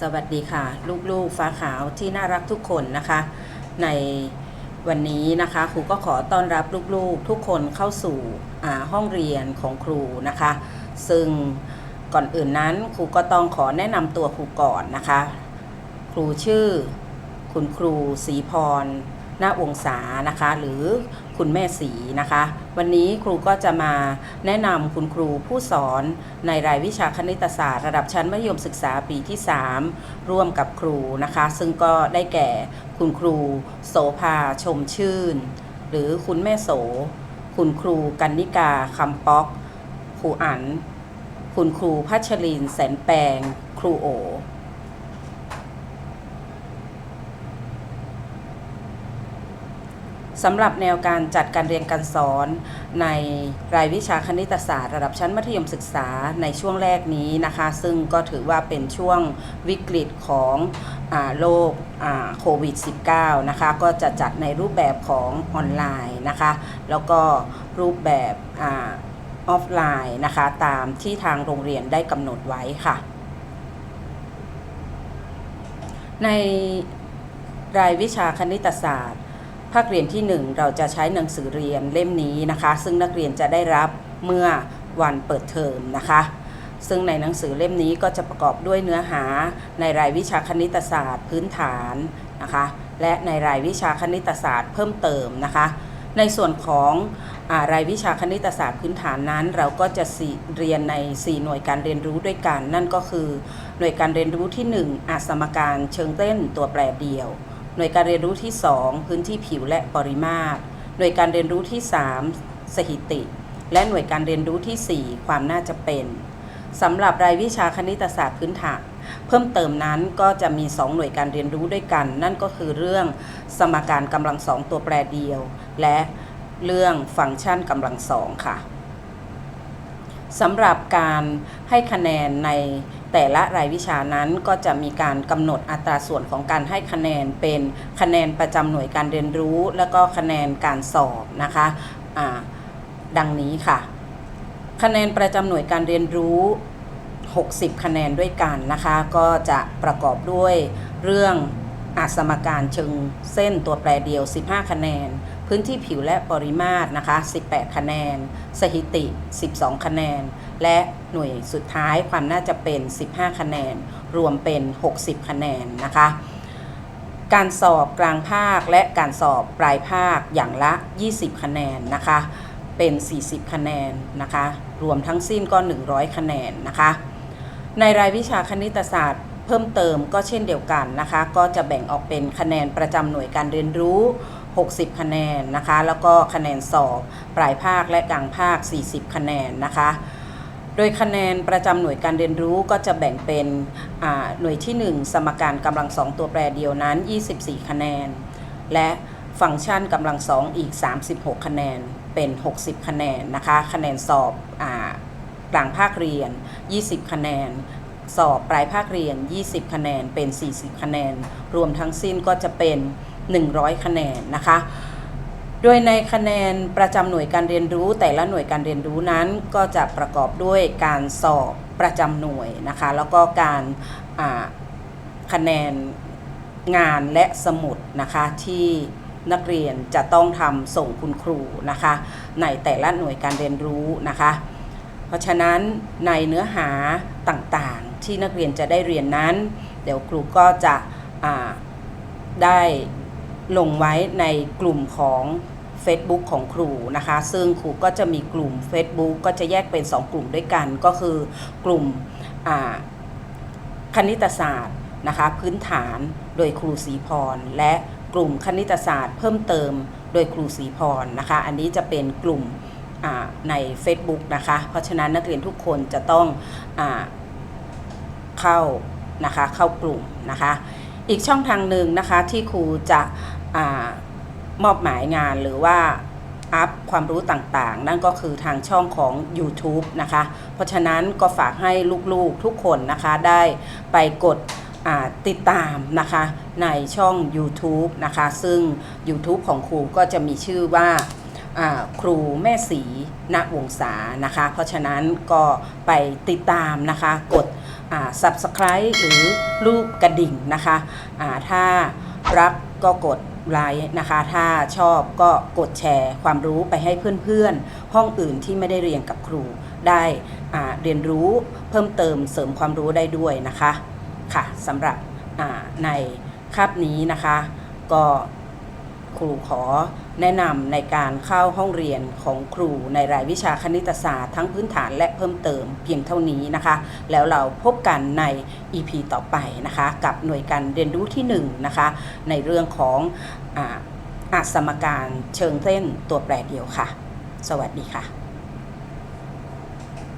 สวัสดีค่ะ ลูกๆฟ้าขาวที่น่ารักทุกคนนะคะ ในวันนี้นะคะครูก็ขอต้อนรับลูกๆทุกคนเข้าสู่ห้องเรียนของครูนะคะ ซึ่งก่อนอื่นนั้นครูก็ต้องขอแนะนำตัวครูก่อนนะคะ ครูชื่อ คุณครูศรีพร น้าควงศานะคะ หรือคุณแม่ศรีนะคะ วันนี้ครูก็จะมาแนะนำคุณครูผู้สอนในรายวิชาคณิตศาสตร์ ระดับชั้นมัธยมศึกษาปีที่ 3 ร่วมกับครูนะคะ ซึ่งก็ได้แก่คุณครูโสภาชมชื่น หรือคุณแม่โส คุณครูกันนิกาคำป๊อกครูอัน คุณครูพัชรินแสนแปลง ครูโอ สำหรับแนวการจัดการเรียนการสอนในรายวิชาคณิตศาสตร์ ระดับชั้นมัธยมศึกษาในช่วงแรกนี้นะคะ ซึ่งก็ถือว่าเป็นช่วงวิกฤตของอโรคโควิด -19 นะคะ ก็จะจัดในรูปแบบของออนไลน์นะคะ แล้วก็รูปแบบออฟไลน์นะคะ ตามที่ทางโรงเรียนได้กำหนดไว้ค่ะ ในรายวิชาคณิตศาสตร์ ภาคเรียนที่ 1 เราจะใช้หนังสือเรียนเล่มนี้นะคะ ซึ่งนักเรียนจะได้รับเมื่อวันเปิดเทอมนะคะ ซึ่งในหนังสือเล่มนี้ก็จะประกอบด้วยเนื้อหาในรายวิชาคณิตศาสตร์พื้นฐานนะคะ และในรายวิชาคณิตศาสตร์เพิ่มเติมนะคะ ในส่วนของอารายวิชาคณิตศาสตร์พื้นฐานนั้น เราก็จะเรียนใน 4 หน่วยการเรียนรู้ด้วยกัน นั่นก็คือ หน่วยการเรียนรู้ที่ 1 อาสมการเชิงเต้นตัวแปรเดียว หน่วยการเรียนรู้ที่ 2 พื้นที่ผิวและปริมาตร หน่วยการเรียนรู้ที่ 3 สถิติ และหน่วยการเรียนรู้ที่ 4 ความน่าจะเป็นสำหรับรายวิชาคณิตศาสตร์พื้นฐานเพิ่มเติมนั้นก็จะมี 2 หน่วยการเรียนรู้ด้วยกัน นั่นก็คือเรื่องสมการกำลังสองตัวแปรเดียว และเรื่องฟังก์ชันกำลังสองค่ะสำหรับการให้คะแนนใน แต่ละรายวิชานั้นก็จะมีการกำหนดอัตราส่วนของการให้คะแนนเป็นคะแนนประจำหน่วยการเรียนรู้ แล้วก็คะแนนการสอบนะคะดังนี้ค่ะ คะแนนประจำหน่วยการเรียนรู้ 60 คะแนนด้วยกันนะคะ ก็จะประกอบด้วยเรื่องอาสมการเชิงเส้นตัวแปรเดียว 15 คะแนน พื้นที่ผิวและปริมาตรนะคะ 18 คะแนน สถิติ 12 คะแนน และหน่วยสุดท้ายความน่าจะเป็น 15 คะแนน รวมเป็น 60 คะแนนนะคะ การสอบกลางภาคและการสอบปลายภาคอย่างละ 20 คะแนนนะคะ เป็น 40 คะแนนนะคะ รวมทั้งสิ้นก็ 100 คะแนนนะคะ ในรายวิชาคณิตศาสตร์เพิ่มเติมก็เช่นเดียวกันนะคะ ก็จะแบ่งออกเป็นคะแนนประจำหน่วยการเรียนรู้ 60 คะแนนนะคะ แล้วก็คะแนนสอบปลายภาคและกลางภาค 40 คะแนนนะคะ โดยคะแนนประจำหน่วยการเรียนรู้ก็จะแบ่งเป็นหน่วยที่ 1 สมการกำลังสองตัวแปรเดียวนั้น 24 คะแนน และฟังก์ชันกำลังสองอีก 36 คะแนนเป็น 60 คะแนนนะคะ คะแนนสอบกลางภาคเรียน 20 คะแนน สอบปลายภาคเรียน 20 คะแนนเป็น 40 คะแนน รวมทั้งสิ้นก็จะเป็น 100 คะแนนนะคะ โดยในคะแนนประจำหน่วยการเรียนรู้ แต่ละหน่วยการเรียนรู้นั้น ก็จะประกอบด้วยการสอบประจำหน่วยนะคะ แล้วก็การคะแนนงานและสมุดนะคะที่นักเรียนจะต้องทำส่งคุณครูนะคะ ในแต่ละหน่วยการเรียนรู้นะคะ เพราะฉะนั้นในเนื้อหาต่างๆที่นักเรียนจะได้เรียนนั้น เดี๋ยวครูก็จะได้ ลงไว้ในกลุ่มของ Facebook ของครูนะคะ ซึ่งครูก็จะมีกลุ่ม Facebook ก็จะแยกเป็น 2 กลุ่มด้วยกัน ก็คือกลุ่มคณิตศาสตร์นะคะพื้นฐานโดยครูศรีพร และกลุ่มคณิตศาสตร์เพิ่มเติมโดยครูศรีพรนะคะ อันนี้จะเป็นกลุ่มใน Facebook นะคะ เพราะฉะนั้นนักเรียนทุกคนจะต้องอเข้านะคะเข้ากลุ่มนะคะ อีกช่องทางหนึ่งนะคะที่ครูจะ มอบหมายงานหรือว่าอัพความรู้ต่างๆ นั่นก็คือทางช่องของ YouTube นะคะ เพราะฉะนั้นก็ฝากให้ลูกๆทุกคนนะคะได้ไปกดติดตามนะคะในช่อง YouTube นะคะ ซึ่ง YouTube ของครูก็จะมีชื่อว่าครูแม่สีณวงศานะคะ เพราะฉะนั้นก็ไปติดตามนะคะ กด subscribe หรือรูปกระดิ่งนะคะถ้ารักก็กด ไลค์นะคะ ถ้าชอบก็กดแชร์ความรู้ไปให้เพื่อนๆ ห้องอื่นที่ไม่ได้เรียนกับครู ได้เรียนรู้เพิ่มเติมเสริมความรู้ได้ด้วยนะคะ ค่ะสำหรับในคาบนี้นะคะ ก็ ครูขอแนะนำในการเข้าห้องเรียนของครูในรายวิชาคณิตศาสตร์ทั้งพื้นฐานและเพิ่มเติมเพียงเท่านี้นะคะ แล้วเราพบกันใน EP ต่อไปนะคะ กับหน่วยการเรียนรู้ที่1นะคะ ในเรื่องของออาสมการเชิงเส้นตัวแปรเดียวค่ะ สวัสดีค่ะ